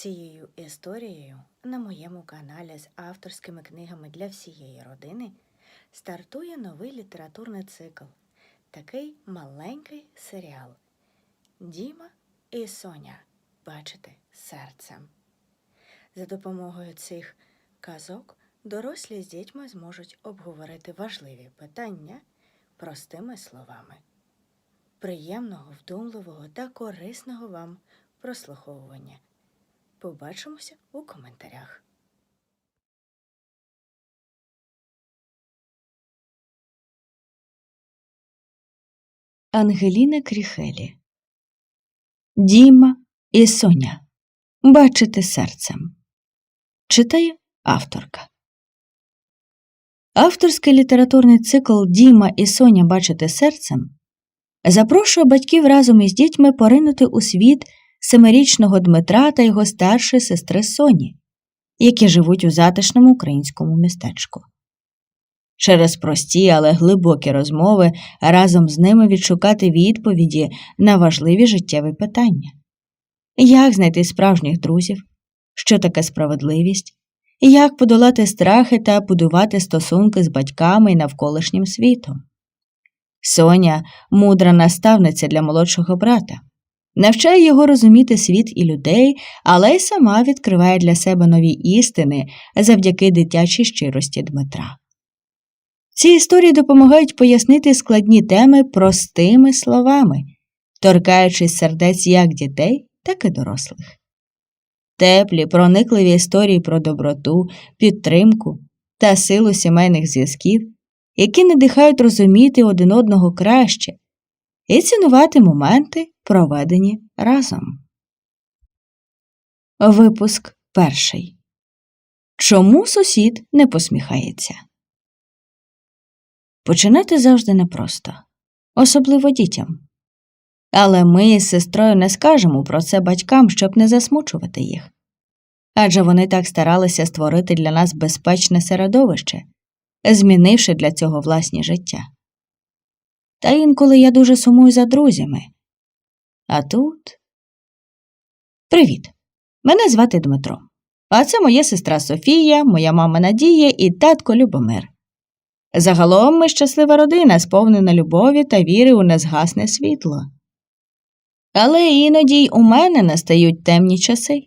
цією історією на моєму каналі з авторськими книгами для всієї родини стартує новий літературний цикл, такий маленький серіал Діма і Соня. Бачити серцем. За допомогою цих казок дорослі з дітьми зможуть обговорити важливі питання простими словами. Приємного, вдумливого та корисного вам прослуховування. Побачимося у коментарях. Ангеліна Кріхелі Діма і Соня. Бачити серцем. Читає авторка. Авторський літературний цикл Діма і Соня Бачити серцем запрошує батьків разом із дітьми поринути у світ семирічного Дмитра та його старшої сестри Соні, які живуть у затишному українському містечку. Через прості, але глибокі розмови разом з ними відшукати відповіді на важливі життєві питання. Як знайти справжніх друзів? Що таке справедливість? Як подолати страхи та будувати стосунки з батьками і навколишнім світом? Соня мудра наставниця для молодшого брата, навчає його розуміти світ і людей, але й сама відкриває для себе нові істини завдяки дитячій щирості Дмитра. Ці історії допомагають пояснити складні теми простими словами, торкаючись сердець як дітей, так і дорослих. Теплі, проникливі історії про доброту, підтримку та силу сімейних зв'язків, які надихають розуміти один одного краще і цінувати моменти, проведені разом. Випуск перший. Чому сусід не посміхається? Починати завжди непросто, особливо дітям. Але ми з сестрою не скажемо про це батькам, щоб не засмучувати їх. Адже вони так старалися створити для нас безпечне середовище, змінивши для цього власні життя. Та інколи я дуже сумую за друзями. А тут. Привіт! Мене звати Дмитро. А це моя сестра Софія, моя мама Надія і татко Любомир. Загалом ми щаслива родина, сповнена любові та віри у незгасне світло. Але іноді й у мене настають темні часи.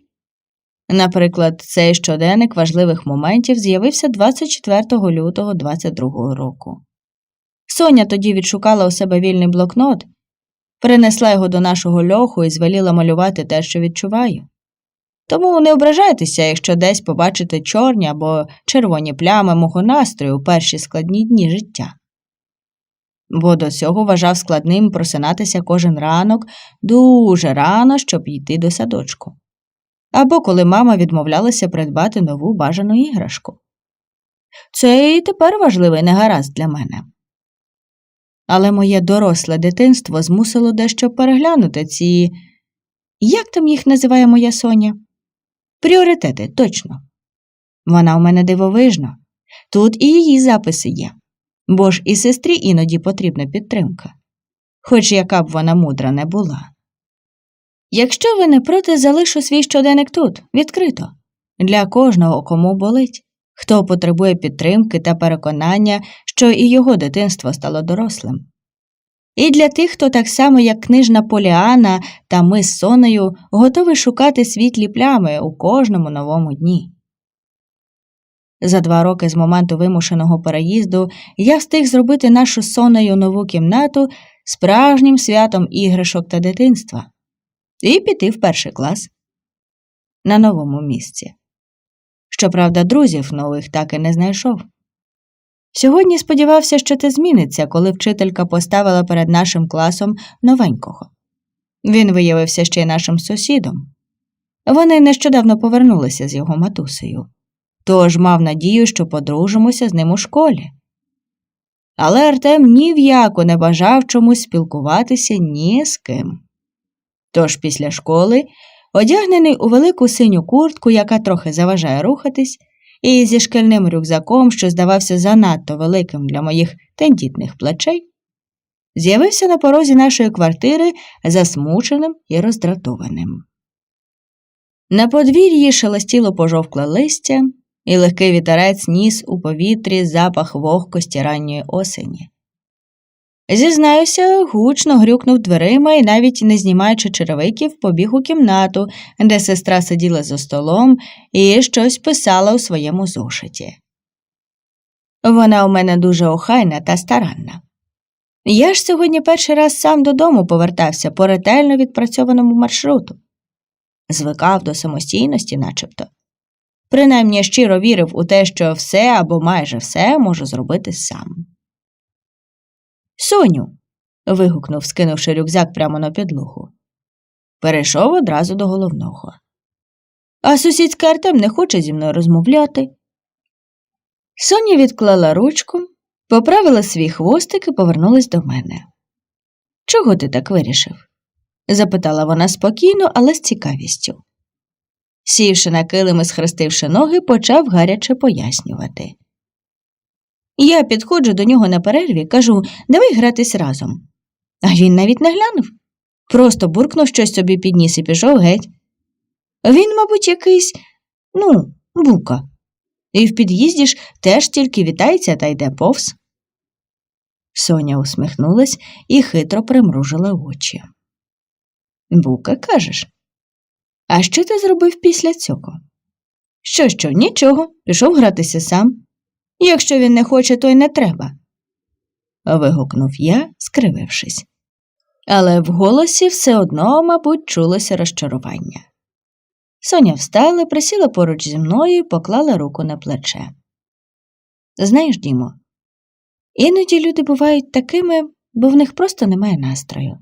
Наприклад, цей щоденник важливих моментів з'явився 24 лютого 22 року. Соня тоді відшукала у себе вільний блокнот, принесла його до нашого льоху і звеліла малювати те, що відчуваю. Тому не ображайтеся, якщо десь побачите чорні або червоні плями мого настрою у перші складні дні життя. Бо до цього вважав складним просинатися кожен ранок дуже рано, щоб йти до садочку. Або коли мама відмовлялася придбати нову бажану іграшку. Це і тепер важливий негаразд для мене. Але моє доросле дитинство змусило дещо переглянути ці. Як там їх називає моя Соня? Пріоритети, точно. Вона у мене дивовижна. Тут і її записи є, бо ж і сестрі іноді потрібна підтримка, хоч яка б вона мудра не була. Якщо ви не проти, залишу свій щоденник тут, відкрито, для кожного, кому болить, хто потребує підтримки та переконання, що і його дитинство стало дорослим. І для тих, хто так само, як книжна Поліана та ми з Сонею, готові шукати світлі плями у кожному новому дні. За два роки з моменту вимушеного переїзду я встиг зробити нашу Сонею нову кімнату справжнім святом іграшок та дитинства і піти в перший клас на новому місці. Щоправда, друзів нових так і не знайшов. Сьогодні сподівався, що це зміниться, коли вчителька поставила перед нашим класом новенького. Він виявився ще й нашим сусідом. Вони нещодавно повернулися з його матусею, тож мав надію, що подружимося з ним у школі. Але Артем ні в яку не бажав чомусь спілкуватися ні з ким. Тож після школи, одягнений у велику синю куртку, яка трохи заважає рухатись, і зі шкільним рюкзаком, що здавався занадто великим для моїх тендітних плечей, з'явився на порозі нашої квартири засмученим і роздратованим. На подвір'ї шелестіло пожовкле листя, і легкий вітерець ніс у повітрі запах вогкості ранньої осені. Зізнаюся, гучно грюкнув дверима і, навіть не знімаючи черевиків, побіг у кімнату, де сестра сиділа за столом і щось писала у своєму зошиті. Вона у мене дуже охайна та старанна. Я ж сьогодні перший раз сам додому повертався по ретельно відпрацьованому маршруту. Звикав до самостійності, начебто. Принаймні щиро вірив у те, що все або майже все можу зробити сам. Соню. вигукнув, скинувши рюкзак прямо на підлогу. Перейшов одразу до головного. А сусідська Артем не хоче зі мною розмовляти. Соня відклала ручку, поправила свій хвостик і повернулась до мене. Чого ти так вирішив? запитала вона спокійно, але з цікавістю. Сівши на килим і схрестивши ноги, почав гаряче пояснювати. Я підходжу до нього на перерві, кажу, давай гратись разом. А він навіть не глянув. Просто буркнув щось собі підніс і пішов геть. Він, мабуть, якийсь, ну, бука. І в під'їзді ж теж тільки вітається та йде повз. Соня усміхнулась і хитро примружила очі. Бука, кажеш? А що ти зробив після цього? Що, що, нічого, пішов гратися сам. Якщо він не хоче, то й не треба. вигукнув я, скривившись. Але в голосі все одно, мабуть, чулося розчарування. Соня встала, присіла поруч зі мною і поклала руку на плече. Знаєш, Дімо, іноді люди бувають такими, бо в них просто немає настрою.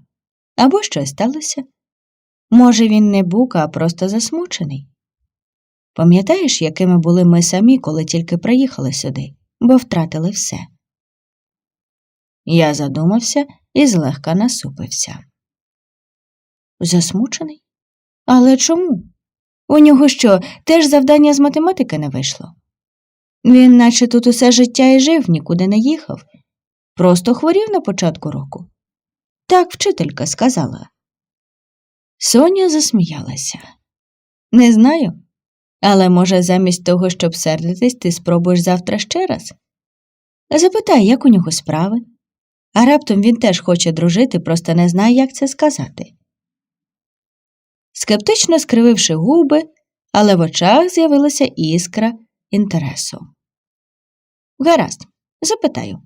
Або щось сталося. Може, він не бука, а просто засмучений. Пам'ятаєш, якими були ми самі, коли тільки приїхали сюди, бо втратили все? Я задумався і злегка насупився. Засмучений? Але чому? У нього що, теж завдання з математики не вийшло? Він наче тут усе життя і жив, нікуди не їхав, просто хворів на початку року. Так вчителька сказала. Соня засміялася. Не знаю. Але, може, замість того, щоб сердитись, ти спробуєш завтра ще раз? Запитай, як у нього справи. А раптом він теж хоче дружити, просто не знає, як це сказати. Скептично скрививши губи, але в очах з'явилася іскра інтересу. Гаразд, запитаю.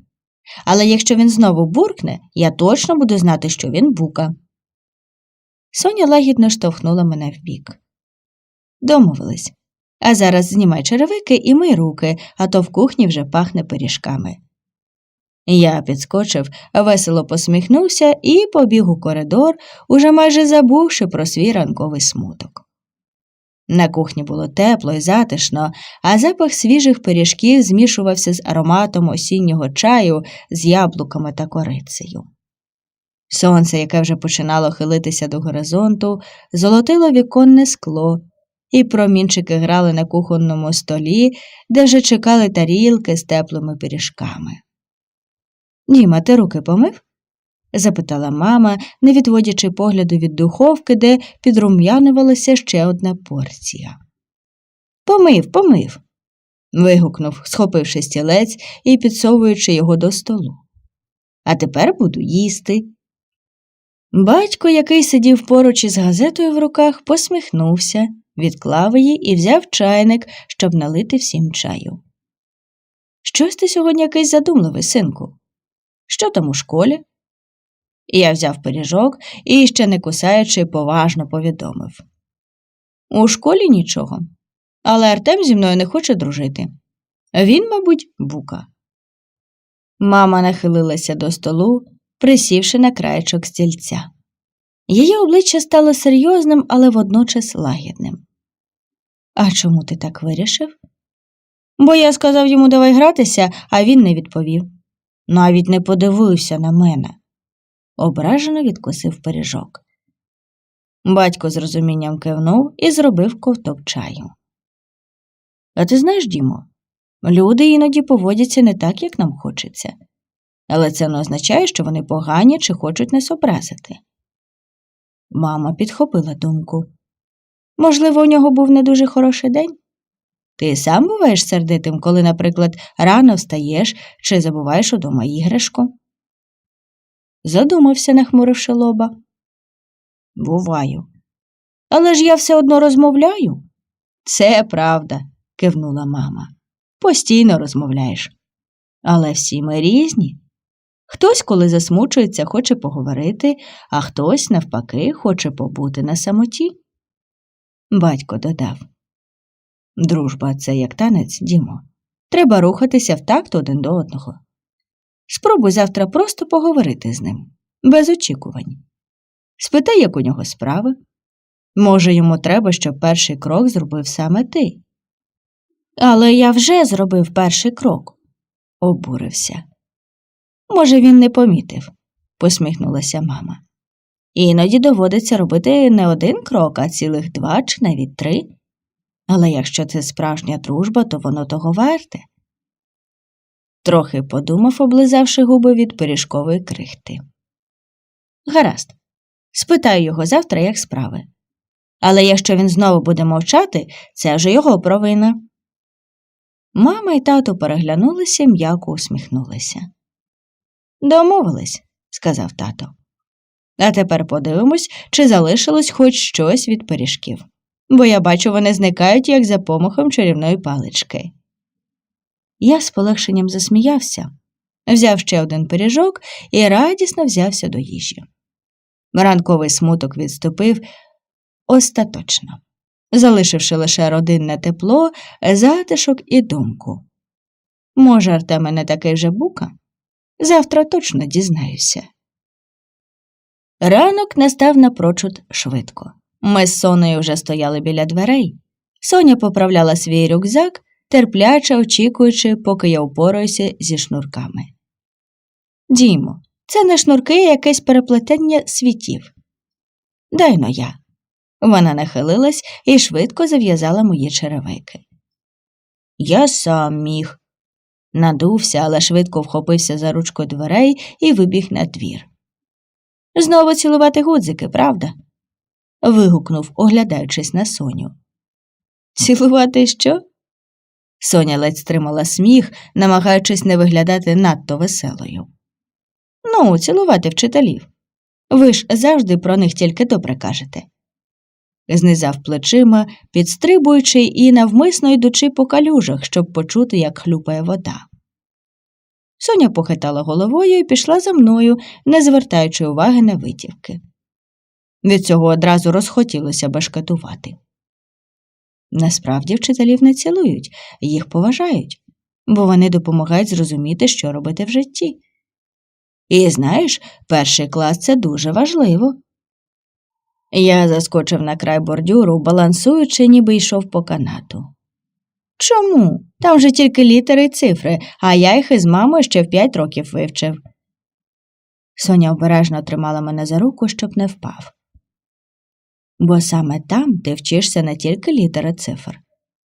Але якщо він знову буркне, я точно буду знати, що він бука. Соня лагідно штовхнула мене вбік. Домовились. А зараз знімай черевики і мий руки, а то в кухні вже пахне пиріжками. Я підскочив, весело посміхнувся і побіг у коридор, уже майже забувши про свій ранковий смуток. На кухні було тепло і затишно, а запах свіжих пиріжків змішувався з ароматом осіннього чаю з яблуками та корицею. Сонце, яке вже починало хилитися до горизонту, золотило віконне скло, і промінчики грали на кухонному столі, де вже чекали тарілки з теплими пиріжками. Діма, ти руки помив? запитала мама, не відводячи погляду від духовки, де підрум'янувалася ще одна порція. Помив, помив. вигукнув, схопивши стілець і підсовуючи його до столу. А тепер буду їсти. Батько, який сидів поруч із газетою в руках, посміхнувся, відклав її і взяв чайник, щоб налити всім чаю. Щось ти сьогодні якийсь задумливий, синку. Що там у школі? Я взяв пиріжок і, ще не кусаючи, поважно повідомив. У школі нічого, але Артем зі мною не хоче дружити. Він, мабуть, бука. Мама нахилилася до столу, присівши на краєчок стільця. Її обличчя стало серйозним, але водночас лагідним. А чому ти так вирішив? Бо я сказав йому давай гратися, а він не відповів. Навіть не подивився на мене. Ображено відкусив пиріжок. Батько з розумінням кивнув і зробив ковток чаю. А ти знаєш, Дімо, люди іноді поводяться не так, як нам хочеться, але це не означає, що вони погані чи хочуть нас образити. Мама підхопила думку. Можливо, у нього був не дуже хороший день? Ти сам буваєш сердитим, коли, наприклад, рано встаєш чи забуваєш удома іграшку? Задумався, нахмуривши лоба. Буваю. Але ж я все одно розмовляю. Це правда, кивнула мама. Постійно розмовляєш. Але всі ми різні. Хтось, коли засмучується, хоче поговорити, а хтось, навпаки, хоче побути на самоті. Батько додав. Дружба це як танець, Дімо. Треба рухатися в такт один до одного. Спробуй завтра просто поговорити з ним, без очікувань. Спитай, як у нього справи. Може, йому треба, щоб перший крок зробив саме ти. Але я вже зробив перший крок, обурився. Може, він не помітив, посміхнулася мама. Іноді доводиться робити не один крок, а цілих два чи навіть три. Але якщо це справжня дружба, то воно того варте. Трохи подумав, облизавши губи від пиріжкової крихти. Гаразд, спитаю його завтра, як справи. Але якщо він знову буде мовчати, це вже його провина. Мама і тато переглянулися м'яко усміхнулися. Домовились, сказав тато. А тепер подивимось, чи залишилось хоч щось від пиріжків, бо я бачу, вони зникають, як за помахом чарівної палички. Я з полегшенням засміявся, взяв ще один пиріжок і радісно взявся до їжі. Ранковий смуток відступив остаточно, залишивши лише родинне тепло, затишок і думку. Може, Артеме не такий вже бука? Завтра точно дізнаюся. Ранок настав напрочуд швидко. Ми з Сонею вже стояли біля дверей. Соня поправляла свій рюкзак, терпляче очікуючи, поки я упораюся зі шнурками. Дімо, це не шнурки, а якесь переплетення світів. Дай но я. Вона нахилилась і швидко зав'язала мої черевики. Я сам міг. Надувся, але швидко вхопився за ручку дверей і вибіг на двір. Знову цілувати гудзики, правда? вигукнув, оглядаючись на Соню. Цілувати що? Соня ледь стримала сміх, намагаючись не виглядати надто веселою. Ну, цілувати вчителів. Ви ж завжди про них тільки добре кажете. Знизав плечима, підстрибуючи і навмисно йдучи по калюжах, щоб почути, як хлюпає вода. Соня похитала головою і пішла за мною, не звертаючи уваги на витівки. Від цього одразу розхотілося башкетувати. Насправді вчителів не цілують, їх поважають, бо вони допомагають зрозуміти, що робити в житті. І знаєш, перший клас це дуже важливо. Я заскочив на край бордюру, балансуючи, ніби йшов по канату. Чому? Там же тільки літери й цифри, а я їх із мамою ще в п'ять років вивчив. Соня обережно тримала мене за руку, щоб не впав. Бо саме там ти вчишся не тільки літери цифр,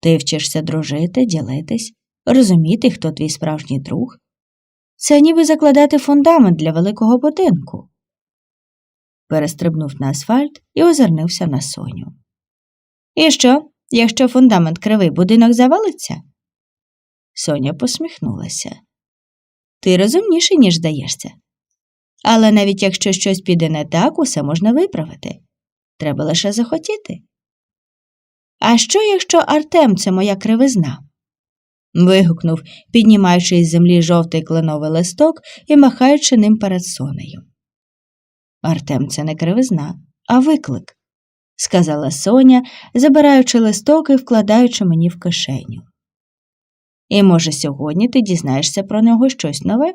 ти вчишся дружити, ділитись, розуміти, хто твій справжній друг. Це ніби закладати фундамент для великого будинку. Перестрибнув на асфальт і озирнився на Соню. І що, якщо фундамент кривий, будинок завалиться? Соня посміхнулася. Ти розумніший, ніж здаєшся. Але навіть якщо щось піде не так, усе можна виправити. Треба лише захотіти. А що, якщо Артем це моя кривизна? вигукнув, піднімаючи із землі жовтий кленовий листок і махаючи ним перед сонею. Артем це не кривизна, а виклик, сказала Соня, забираючи листок і вкладаючи мені в кишеню. І, може, сьогодні ти дізнаєшся про нього щось нове?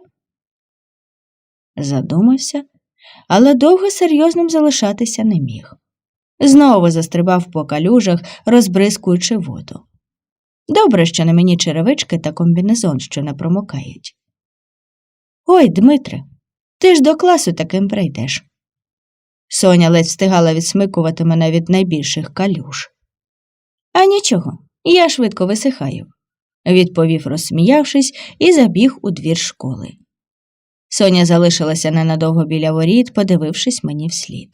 Задумався, але довго серйозним залишатися не міг. Знову застрибав по калюжах, розбризкуючи воду. Добре, що на мені черевички та комбінезон, що не промокають. Ой, Дмитре, ти ж до класу таким прийдеш. Соня ледь встигала відсмикувати мене від найбільших калюж. А нічого, я швидко висихаю, відповів, розсміявшись, і забіг у двір школи. Соня залишилася ненадовго біля воріт, подивившись мені вслід.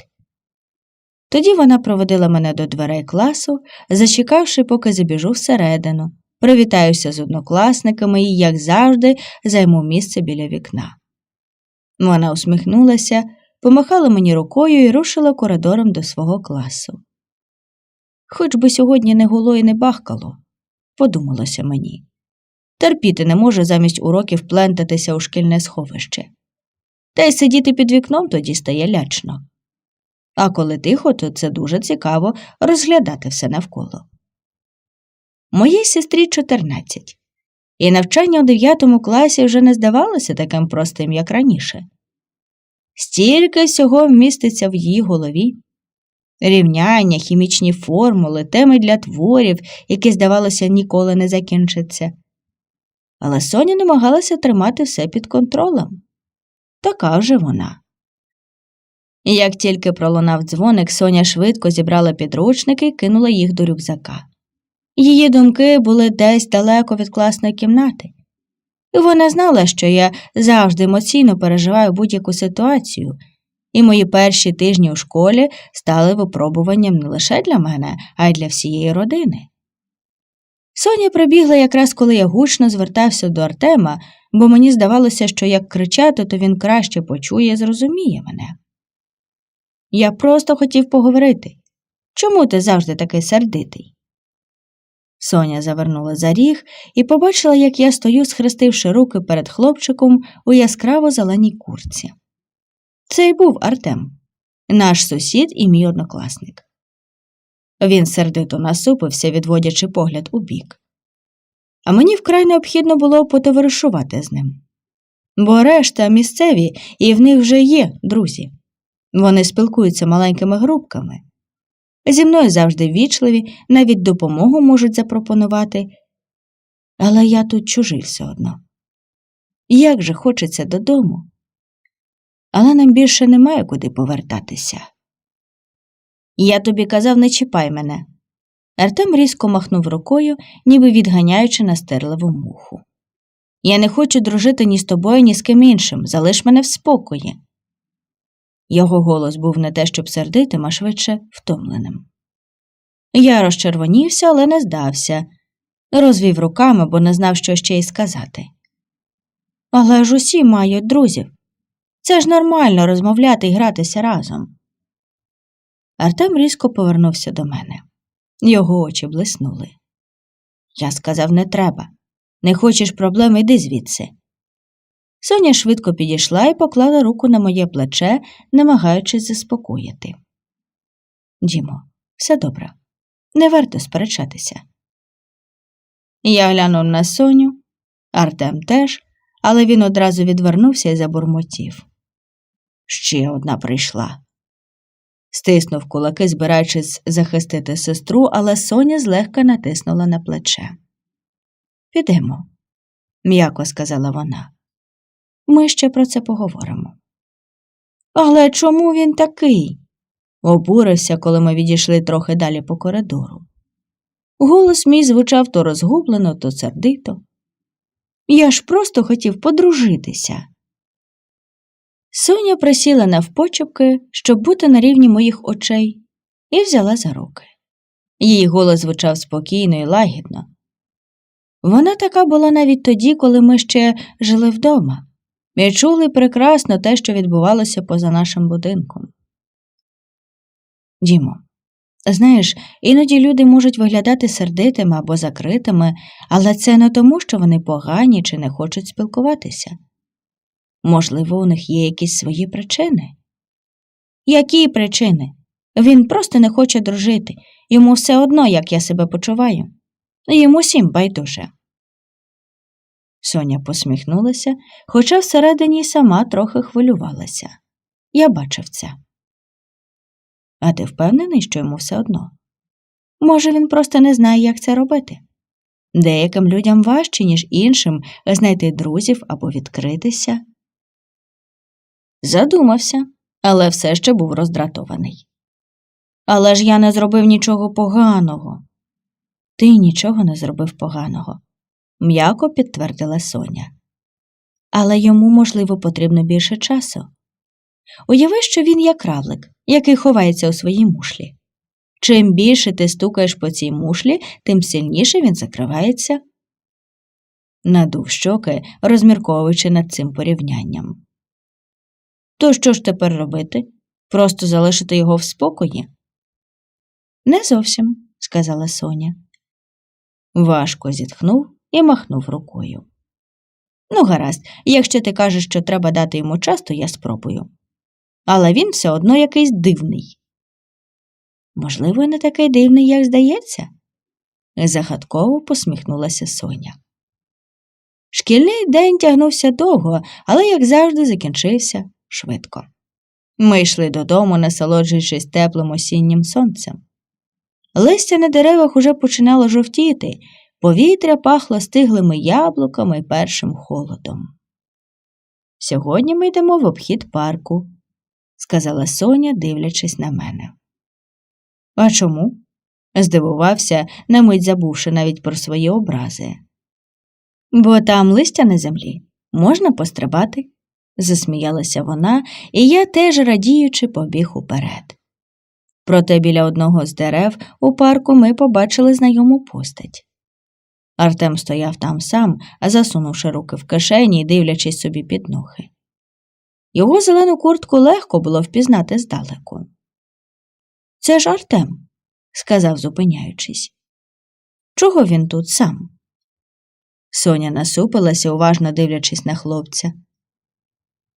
Тоді вона проводила мене до дверей класу, зачекавши, поки забіжу всередину, привітаюся з однокласниками і, як завжди, займу місце біля вікна. Вона усміхнулася, помахала мені рукою і рушила коридором до свого класу. Хоч би сьогодні не гуло і не бахкало, подумалося мені. Терпіти не може замість уроків плентатися у шкільне сховище. Та й сидіти під вікном тоді стає лячно. А коли тихо, то це дуже цікаво розглядати все навколо. Моїй сестрі 14, і навчання у 9 класі вже не здавалося таким простим, як раніше. Стільки всього вміститься в її голові рівняння, хімічні формули, теми для творів, які, здавалося, ніколи не закінчаться. Але Соня намагалася тримати все під контролем. Така вже вона. Як тільки пролунав дзвоник, Соня швидко зібрала підручники і кинула їх до рюкзака. Її думки були десь далеко від класної кімнати. Вона знала, що я завжди емоційно переживаю будь-яку ситуацію, і мої перші тижні у школі стали випробуванням не лише для мене, а й для всієї родини. Соня прибігла якраз коли я гучно звертався до Артема, бо мені здавалося, що як кричати, то він краще почує і зрозуміє мене. Я просто хотів поговорити. Чому ти завжди такий сердитий? Соня завернула за ріг і побачила, як я стою, схрестивши руки перед хлопчиком у яскраво зеленій курці. Це й був Артем, наш сусід і мій однокласник. Він сердито насупився, відводячи погляд у бік. А мені вкрай необхідно було потоваришувати з ним. Бо решта місцеві, і в них вже є друзі. Вони спілкуються маленькими групками. Зі мною завжди вічливі, навіть допомогу можуть запропонувати. Але я тут чужий все одно. Як же хочеться додому. Але нам більше немає куди повертатися. Я тобі казав, не чіпай мене. Артем різко махнув рукою, ніби відганяючи настирливу муху. Я не хочу дружити ні з тобою, ні з ким іншим. Залиш мене в спокої. Його голос був не те, щоб сердитим, а швидше втомленим. Я розчервонівся, але не здався, розвів руками, бо не знав, що ще й сказати. Але ж усі мають друзів. Це ж нормально розмовляти і гратися разом. Артем різко повернувся до мене. Його очі блиснули. Я сказав, не треба. Не хочеш проблем, іди звідси. Соня швидко підійшла і поклала руку на моє плече, намагаючись заспокоїти. Дімо, все добре. Не варто сперечатися. Я глянув на Соню, Артем теж, але він одразу відвернувся і забурмотів. Ще одна прийшла. Стиснув кулаки, збираючись захистити сестру, але Соня злегка натиснула на плече. Підемо, м'яко сказала вона. Ми ще про це поговоримо. Але чому він такий? обурився, коли ми відійшли трохи далі по коридору. Голос мій звучав то розгублено, то сердито. Я ж просто хотів подружитися. Соня присіла навпочепки, щоб бути на рівні моїх очей, і взяла за руки. Її голос звучав спокійно і лагідно. Вона така була навіть тоді, коли ми ще жили вдома, і чули прекрасно те, що відбувалося поза нашим будинком. Дімо, знаєш, іноді люди можуть виглядати сердитими або закритими, але це не тому, що вони погані чи не хочуть спілкуватися. Можливо, у них є якісь свої причини. Які причини? Він просто не хоче дружити, йому все одно, як я себе почуваю. Йому всім байдуже. Соня посміхнулася, хоча всередині й сама трохи хвилювалася. Я бачив це. А ти впевнений, що йому все одно? Може, він просто не знає, як це робити. Деяким людям важче, ніж іншим, знайти друзів або відкритися. Задумався, але все ще був роздратований. Але ж я не зробив нічого поганого. Ти нічого не зробив поганого, м'яко підтвердила Соня. Але йому, можливо, потрібно більше часу. Уяви, що він як равлик, який ховається у своїй мушлі. Чим більше ти стукаєш по цій мушлі, тим сильніше він закривається. Надув щоки, розмірковуючи над цим порівнянням. То що ж тепер робити? Просто залишити його в спокої? Не зовсім, сказала Соня. Важко зітхнув і махнув рукою. Ну, гаразд, якщо ти кажеш, що треба дати йому час, то я спробую. Але він все одно якийсь дивний. Можливо, не такий дивний, як здається? Загадково посміхнулася Соня. Шкільний день тягнувся довго, але, як завжди, закінчився швидко. Ми йшли додому, насолоджуючись теплим осіннім сонцем. Листя на деревах уже починало жовтіти, повітря пахло стиглими яблуками і першим холодом. Сьогодні ми йдемо в обхід парку, сказала Соня, дивлячись на мене. А чому? здивувався, на мить забувши навіть про свої образи. Бо там листя на землі можна пострибати, засміялася вона, і я теж радіючи побіг уперед. Проте біля одного з дерев у парку ми побачили знайому постать. Артем стояв там сам, засунувши руки в кишені і дивлячись собі під ноги. Його зелену куртку легко було впізнати здалеку. Це ж Артем, сказав, зупиняючись. Чого він тут сам? Соня насупилася, уважно дивлячись на хлопця.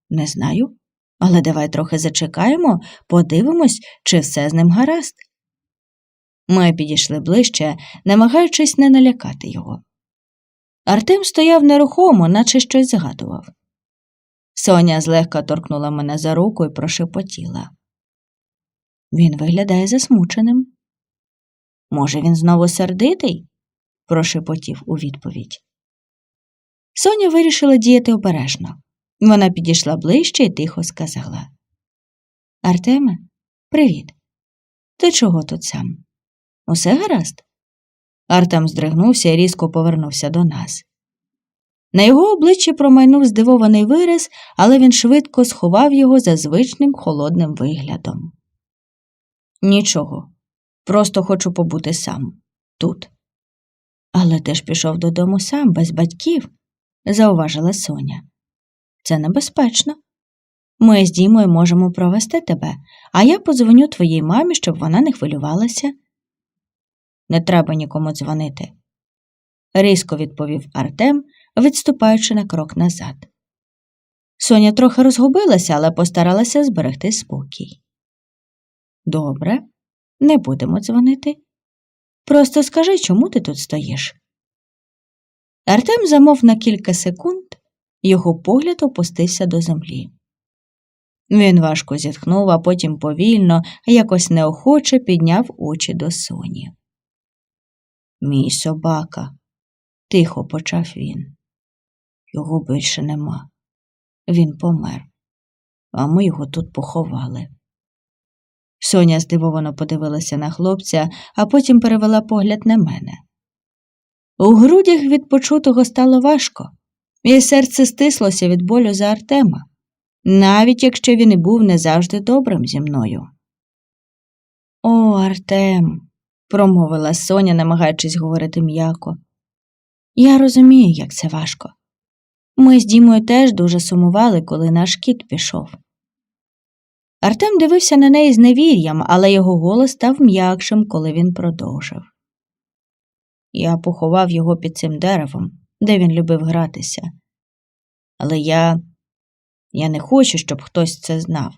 Не знаю, але давай трохи зачекаємо, подивимось, чи все з ним гаразд. Ми підійшли ближче, намагаючись не налякати його. Артем стояв нерухомо, наче щось згадував. Соня злегка торкнула мене за руку і прошепотіла. Він виглядає засмученим. Може, він знову сердитий? прошепотів у відповідь. Соня вирішила діяти обережно. Вона підійшла ближче і тихо сказала Артеме, привіт. Ти чого тут сам? Усе гаразд? Артем здригнувся і різко повернувся до нас. На його обличчі промайнув здивований вираз, але він швидко сховав його за звичним холодним виглядом. Нічого, просто хочу побути сам тут. Але ти ж пішов додому сам, без батьків, зауважила Соня. Це небезпечно. Ми з Дімою можемо провести тебе, а я подзвоню твоїй мамі, щоб вона не хвилювалася. Не треба нікому дзвонити, різко відповів Артем, відступаючи на крок назад. Соня трохи розгубилася, але постаралася зберегти спокій. Добре, не будемо дзвонити. Просто скажи, чому ти тут стоїш. Артем замов на кілька секунд, його погляд опустився до землі. Він важко зітхнув, а потім повільно, якось неохоче підняв очі до соні. Мій собака, тихо почав він. Його більше нема. Він помер, а ми його тут поховали. Соня здивовано подивилася на хлопця, а потім перевела погляд на мене. У грудях від почутого стало важко, і серце стислося від болю за Артема, навіть якщо він і був не завжди добрим зі мною. О, Артем, промовила Соня, намагаючись говорити м'яко. Я розумію, як це важко. Ми з Дімою теж дуже сумували, коли наш кіт пішов. Артем дивився на неї з невір'ям, але його голос став м'якшим, коли він продовжив. Я поховав його під цим деревом, де він любив гратися. Але я. я не хочу, щоб хтось це знав.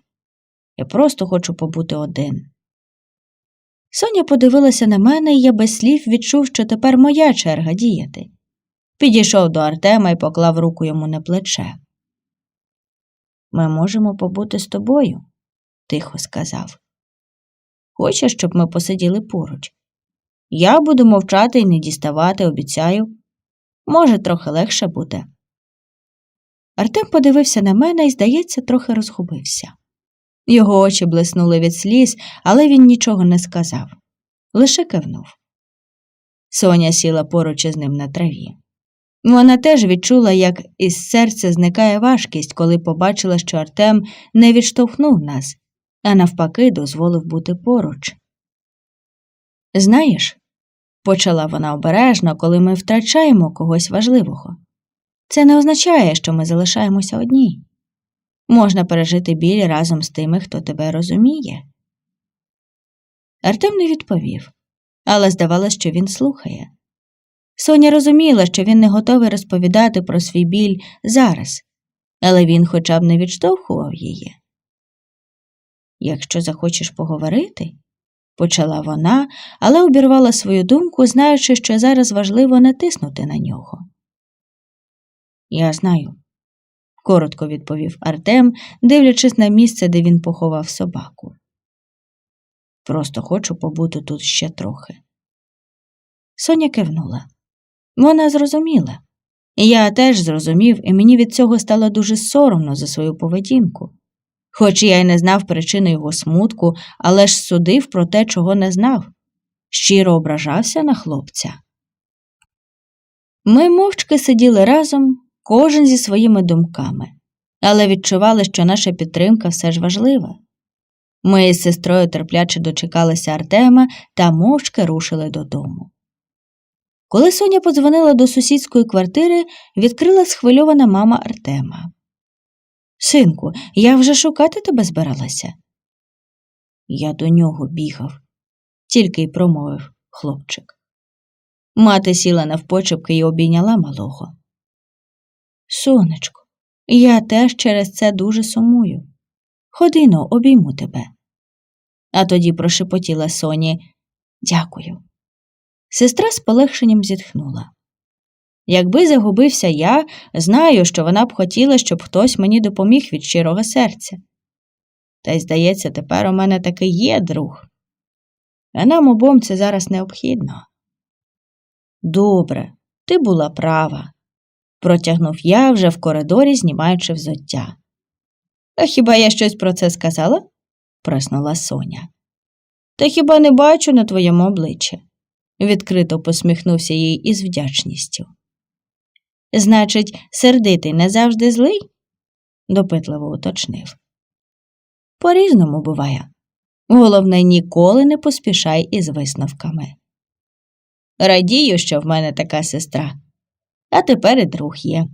Я просто хочу побути один. Соня подивилася на мене, і я без слів відчув, що тепер моя черга діяти. Підійшов до Артема і поклав руку йому на плече. Ми можемо побути з тобою, тихо сказав. Хочеш, щоб ми посиділи поруч? Я буду мовчати і не діставати, обіцяю. Може, трохи легше буде. Артем подивився на мене і, здається, трохи розгубився. Його очі блиснули від сліз, але він нічого не сказав, лише кивнув. Соня сіла поруч із ним на траві. Вона теж відчула, як із серця зникає важкість, коли побачила, що Артем не відштовхнув нас, а навпаки, дозволив бути поруч. Знаєш, почала вона обережно, коли ми втрачаємо когось важливого. Це не означає, що ми залишаємося одні. Можна пережити біль разом з тими, хто тебе розуміє. Артем не відповів, але здавалося, що він слухає. Соня розуміла, що він не готовий розповідати про свій біль зараз, але він хоча б не відштовхував її. Якщо захочеш поговорити, почала вона, але обірвала свою думку, знаючи, що зараз важливо не тиснути на нього. Я знаю, коротко відповів Артем, дивлячись на місце, де він поховав собаку. Просто хочу побути тут ще трохи. Соня кивнула. Вона зрозуміла. Я теж зрозумів, і мені від цього стало дуже соромно за свою поведінку. Хоч я й не знав причини його смутку, але ж судив про те, чого не знав. Щиро ображався на хлопця. Ми мовчки сиділи разом, кожен зі своїми думками, але відчували, що наша підтримка все ж важлива. Ми з сестрою терпляче дочекалися Артема та мовчки рушили додому. Коли Соня подзвонила до сусідської квартири, відкрила схвильована мама Артема. Синку, я вже шукати тебе збиралася. Я до нього бігав, тільки й промовив хлопчик. Мати сіла навпочепки і обійняла малого. Сонечко, я теж через це дуже сумую. Ходино, обійму тебе. А тоді прошепотіла Соні Дякую. Сестра з полегшенням зітхнула. Якби загубився я, знаю, що вона б хотіла, щоб хтось мені допоміг від щирого серця. Та й, здається, тепер у мене таки є друг. А нам обом це зараз необхідно. Добре, ти була права, протягнув я вже в коридорі, знімаючи взуття. А хіба я щось про це сказала? проснула Соня. Та хіба не бачу на твоєму обличчі? відкрито посміхнувся їй із вдячністю. Значить, сердитий не завжди злий? допитливо уточнив. По різному буває. Головне, ніколи не поспішай із висновками. Радію, що в мене така сестра, а тепер і друг є.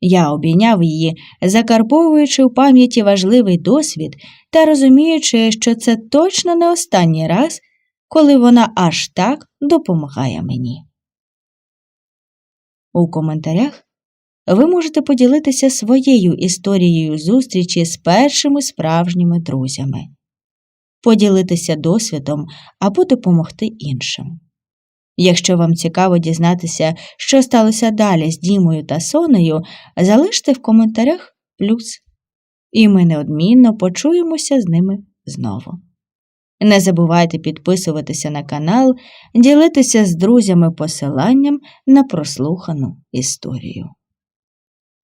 Я обійняв її, закарбовуючи у пам'яті важливий досвід та розуміючи, що це точно не останній раз, коли вона аж так допомагає мені. У коментарях ви можете поділитися своєю історією зустрічі з першими справжніми друзями, поділитися досвідом або допомогти іншим. Якщо вам цікаво дізнатися, що сталося далі з Дімою та Сонею, залиште в коментарях плюс, і ми неодмінно почуємося з ними знову. Не забувайте підписуватися на канал, ділитися з друзями посиланням на прослухану історію.